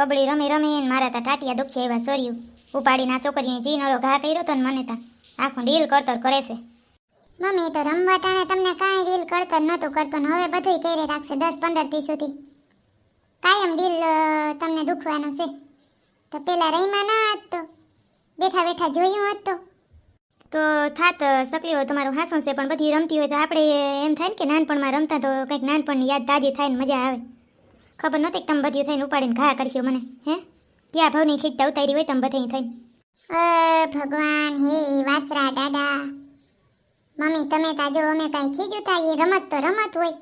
કબડી રમી રમીને મારા તા ટાટિયા દુખ્યા એવા સોર્યું. ઉપાડીને આ છોકરીને જીનરો ઘા કર્યો તો ને મને તા આખું ડીલ કરતર કરે છે. મમ્મી તો રમવા ટાણે તમને કાંઈ ડીલ કરતર નહોતું કરતો ને હવે બધુંય કરે રાખશે દસ પંદર દી સુધી. કાયમ ડીલ તમને દુખવાનું છે. તો પેલા રહીમાં ના હતો તો બેઠા બેઠા જોયું હતું તો. થાત સકલી હોય તમારું હાસું છે પણ બધી રમતી હોય તો આપણે એમ થાય ને કે નાનપણમાં રમતા તો કંઈક નાનપણની યાદ તાજી થાય ને મજા આવે. ખબર નહોતી કે તમે બધું થઈને ઉપાડીને ઘા કરશો મને, હે? ક્યાં ભાવની ખીચતા ઉતારી હોય તમે બધે થઈને. અ, ભગવાન, હે, વાસરા દાદા. મમ્મી, તમે તા અમે કાંઈ ખીજ ઉતારીએ રમત તો રમત હોય.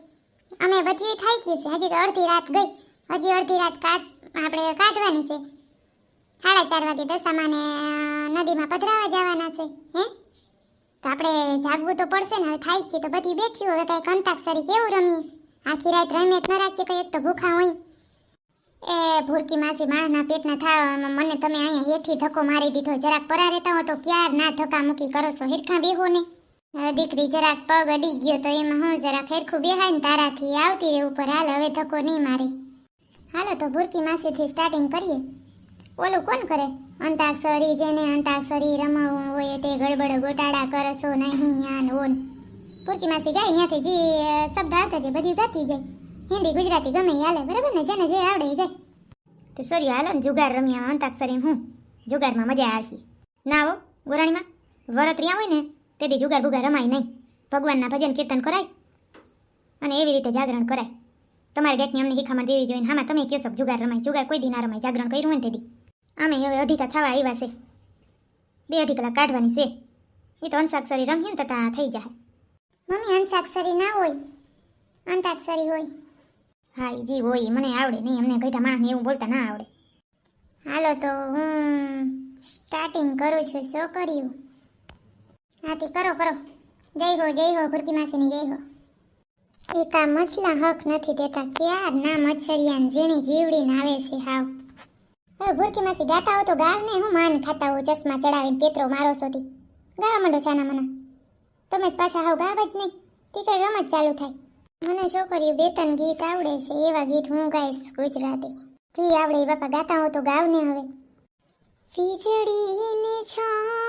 અમે બધી થઈ ગયું છે. હજી તો અડધી રાત ગઈ. હજી અડધી રાત કાચ આપણે કાઢવાની છે. સાડા ચાર વાગે દશામાને નદીમાં પધરાવા જવાના છે, હે? તો આપણે જાગવું તો પડશે ને, હવે થાય છે. તો બધી બેઠ્યું હવે કાંઈક કંતાક્ષરી કેવું રમીએ? આખી રાત રમે તો ન રાખીએ કંઈ એક તો ભૂખા હોય. એ ભૂરકી માસી માણસના પેટના થાવામાં મને તમે અહીંયા હેઠી ધક્કો મારી દીધો. જરાક પરા રહેતા હો તો ક્યાર ના ધક્કા મૂકી કરો છો? હિરખા બેહો ને હવે દીકરી જરાક પગ અડી ગયો તો એમાં હું જરાક હેરખું બેહાય ને તારાથી આવતી રે ઉપર. હાલ હવે ધક્કો નહીં મારે. હાલો તો ભૂરકી માસીથી સ્ટાર્ટિંગ કરીએ. ઓલું કોણ કરે? અંતાક્ષરી જેને અંતાક્ષરી રમાવું હોય તે ગડબડ ગોટાળા કરશો નહીં, આન ઓન. ભૂરકી માસી ગાય ત્યાંથી જે શબ્દ આવતા છે બધી ગાતી જાય. હિન્દી, ગુજરાતી ગમે એ હાલે, બરાબર ને? જેને જે આવડે એ ગાય. તો સોરી, હાલો ને, જુગાર રમ્યા અંતાક્ષરી હું. જુગારમાં મજા આવશે. ના હો, ગોરાણીમાં. વરત્રિયા હોય ને, તેથી જુગાર બુગાર રમાય નહીં. ભગવાનના ભજન કીર્તન કરાય અને એવી રીતે જાગરણ કરાય. તમારે ગેટની અમને શીખામણ દેવી જોઈએ હામાં તમે કહો કે જુગાર રમાય, જુગાર કોઈ દી ના રમાય, જાગરણ કર્યું હોય ને તેથી. આમે હવે અઢીતા થવા આવ્યા છે. બે અઢી કલાક કાઢવાની છે. એ તો અંશાક્ષરી રમીએ ને તથા થઈ જાય. મમ્મી અંતાક્ષરી ના હોય. અંતાક્ષરી હોય. હા જી હોય મને આવડે નહીં. અમને ગઈઠા માણસને એવું બોલતા ના આવડે. હાલો તો હું સ્ટાર્ટિંગ કરું છું. શું કર્યું? હાથી કરો કરો. જય હો જય હો ભૂરકી માસીની જય હો. એકા મસલા હક નથી દેતા. ક્યાર ના મચ્છરિયાન ઝીણી જીવડીને આવે છે હાવ. હવે ભૂરકી માસી ગાતા હો તો ગાવને હું માન ખાતા હો ચશ્મા ચડાવીને પેતરો મારો સુધી ગાવા માંડો છાના મના. તમે પાછા હાવ ગાવ જ નહીં. ટીકડ રમત ચાલુ થાય. મને છોકરીઓ બે ત્રણ ગીત આવડે છે, એવા ગીત હું ગાઈશ ગુજરાતી. જી, આવડે એ બાપા ગાતા હો તો ગાવને હવે. વીજળીની છામ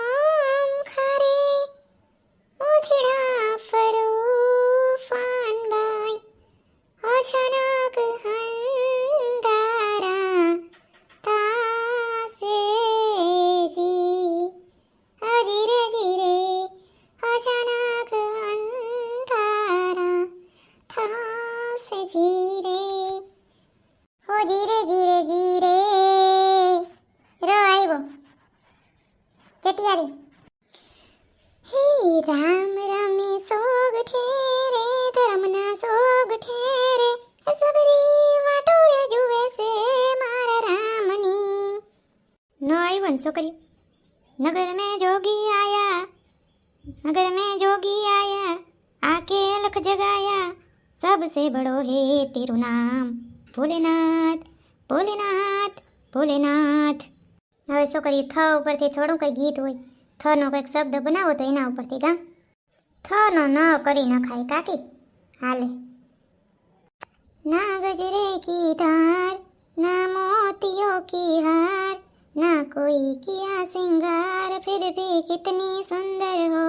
હાસે જીરે હો જીરે જીરે જીરે ર આવ્યો ચટિયારી હે રામ રામે સોગ ઠેરે ધરમના સોગ ઠેરે સબરી વાટોળે જુવે છે મારા રામની ન આવ્યો ને છોકરી નગર મેં જોગી આયા નગર મેં જોગી આયા આકે લખ જગાયા सबसे बड़ो है तेरू नाम भोलेनाथ ભોલેનાથ ભોલેનાથ હવે છોકરી થ ઉપરથી થોડું કંઈ ગીત હોય થનો કંઈક શબ્દ બનાવો તો એના ઉપરથી ગામ થનો ન કરી નખાય કાકી હાલે ના ગજરે કી ધાર ના મોતિયો કી હાર ના કોઈ કિયા સિંગાર ફિર ભી કિતની સુંદર હો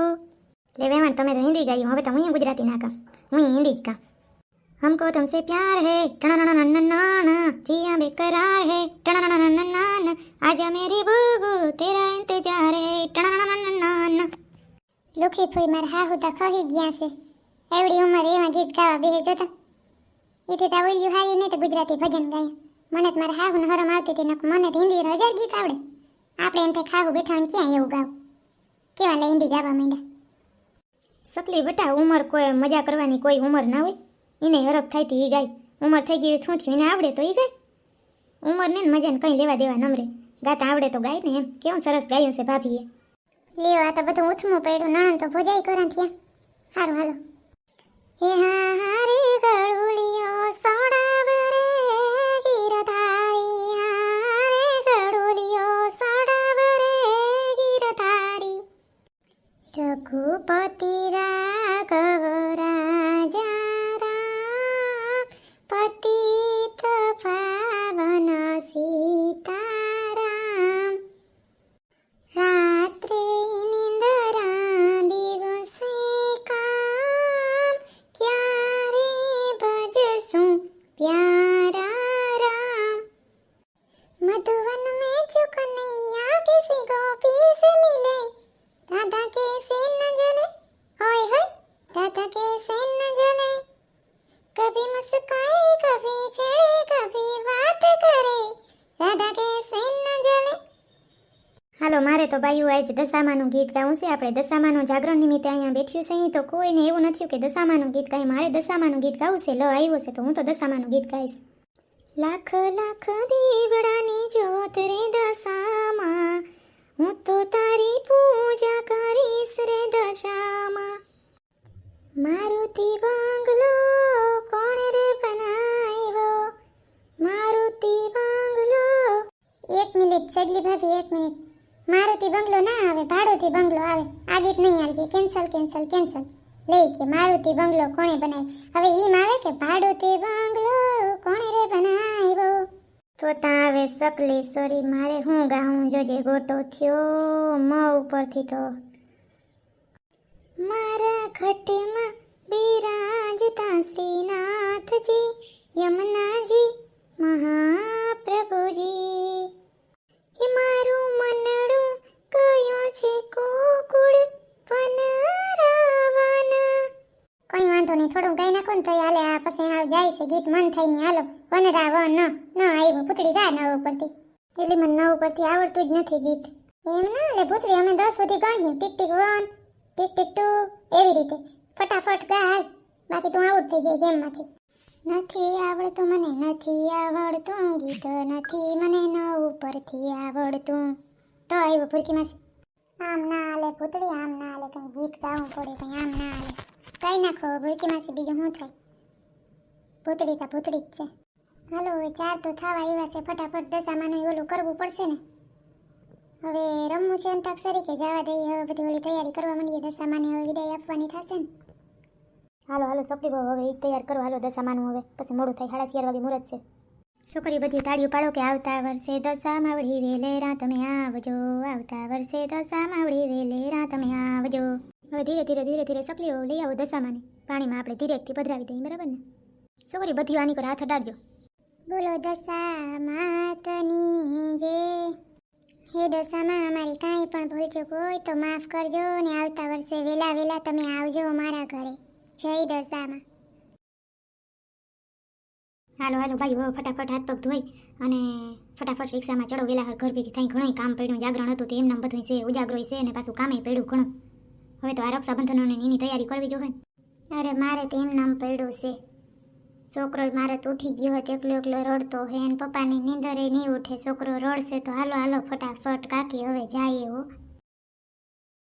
લે વેમણ તમે તો હિન્દી ગાયું હવે તો હું ગુજરાતી ના કામ હું હિન્દી જ કામ हमको तुमसे प्यार है टणाणाणाणाणाणा जिया बेकरार है टणाणाणाणाणाणा आजा मेरी बूबू तेरा इंतजार है टणाणाणाणाणा લુખી ફૂઈ મારા હાહુ તો ખહી ગયા છે એવડી ઉંમર એમાં ગીત ગાવા બેહે જોતા એથી તા ઓલ્યું હાર્યું નહીં તો ગુજરાતી ભજન ગાયા મને તો મારા હાહુને હરમ આવતી હતી નકર મને તો હિન્દી હજાર ગીત આવડે આપણે એમ થાય ખાહુ બેઠા હોય ને ક્યાં એવું ગાવ કેવા લે હિન્દી ગાવા માંડ્યા સકલી બેટા ઉંમર કોઈ મજા કરવાની કોઈ ઉંમર ના હોય એને હરખ થાય તો એ ગાય. ઉંમર થઈ ગઈ શું એને આવડે તો એ ગાય. ઉંમર ને મજાને કંઈ લેવા દેવા નમરે ગાતા આવડે તો ગાય ને એમ. કેવું સરસ ગાયું છે ભાભીએ. લેવા તો બધું ઉથમું પડ્યું. નણંદ તો ભોજાઈ કરાં થયા. હારું, હાલો. હે હા હા રે તો બાયુ આજે દશામાનું ગીત ગાવું છે આપણે દશામાનું જાગરણ નિમિત્તે અહીંયા બેઠ્યું છે. અહીં તો કોઈને એવું નથી કે દશામાનું ગીત ગાય. મારે દશામાનું ગીત ગાવું છે લ, આવ્યો છે તો હું તો દશામાનું ગીત ગાઈશ. લાખ લાખ દીવડાની જ્યોત રે દશામાં. હું તો તારી પૂજા કરીશ રે દશામાં. મારુતિ બંગલો કોણ રે બનાવ્યો? મારુતિ બંગલો એક મિનિટ સજલી ભાભી, એક મિનિટ. મારુતિ બંગલો ના આવે, ભાડોથી બંગલો આવે. આ ગીત નહીં આવશે. કેન્સલ કેન્સલ કેન્સલ લઈ કે મારુતિ બંગલો કોણે બનાવ્યો? હવે ઈમ આવે કે ભાડોથી બંગલો કોણે રે બનાવ્યો? તો ત્યાં આવે સકલી, સોરી, મારે હું ગાઉં? જોજે ગોટો થયો મ ઉપરથી તો. મારા ખટમાં બિરાજતા શ્રીનાથજી, યમુનાજી, મહાપ્રભુજી. ને તો હાલે, આ પછી આવ જાય છે, ગીત મન થઈ ને હાલો વનરા વન ન આવ્યું પૂતળી ગા નવ ઉપરથી. એટલે મને નવ ઉપરથી આવડતું જ નથી ગીત. એમ ના એટલે પૂતળી અમે દસ સુધી ગણ્યું tick tick one, tick tick two, એવી રીતે. ફટાફટ ગા હાલ, બાકી તું આઉટ થઈ જાય ગેમમાંથી. નથી આવડતું, મને નથી આવડતું, ગીત નથી, મને નવ ઉપરથી આવડતું. તો આવ્યું ફૂરકી આમ ના હાલે પૂતળી આમ ના હાલે, કંઈ ગીત ગાવું પડે, કંઈ આમ ના હાલે. કઈ નાખો ભૂલકી માસી બીજું શું થાય? ભૂતળી તા ભૂતળી જ છે. હાલો ચાર તો થવા આવ્યા છે, ફટાફટ દશામાંનું ઓલું કરવું પડશે ને? હવે રમવું છે અંતાક્ષરી કે જવા દઈએ હવે બધી ઓલી તૈયારી કરવા માંડીએ, દશામાને હવે વિદાય આપવાની થશે ને? હાલો હાલો, છોકરી બહુ, હવે એ તૈયાર કરો, હાલો, દશામાનું હવે, પછી મોડું થાય, સાડા ચાર વાગે મુહૂર્ત છે. છોકરી બધી તાળીઓ પાડો કે આવતા વર્ષે દશા માવડી વેલેરા, તમે આવજો, આવતા વર્ષે દશા માવડી વેલેરા, તમે આવજો. હવે ધીરે ધીરે ધીરે ધીરે સપલીઓ લઈ આવો દશામાને. પાણીમાં આપણે ધીરેથી પધરાવી દઈએ બરાબર ને? છોકરી બધી આની પર હાથ અડાડજો. બોલો દશા માતની જે. હે દશામાં અમારી કાંઈ પણ ભૂલચૂક હોય તો માફ કરજો ને આવતા વર્ષે વહેલા વહેલા તમે આવજો મારા ઘરે. જય દશામાં. હાલો હાલો ભાઈ હવે ફટાફટ હાથ પગ ધોઈ અને ફટાફટ રિક્ષામાં ચડો. વેલા ઘર ભેગી થઈ ઘણું કામ પડ્યું જાગરણ હતું તે એમનામ બધું છે ઉજાગરો છે અને પાછું કામે પડ્યું ઘણું. હવે તો આ રક્ષાબંધનોને એની તૈયારી કરવી જોઈએ અરે મારે તો એમનામ પડ્યું છે. છોકરો મારે તો ઉઠી ગયો હતો, એકલો એકલો રડતો હે અને પપ્પાની નીંદરે નહીં ઉઠે. છોકરો રડશે તો હાલો હાલો ફટાફટ કાકી હવે જાય હો.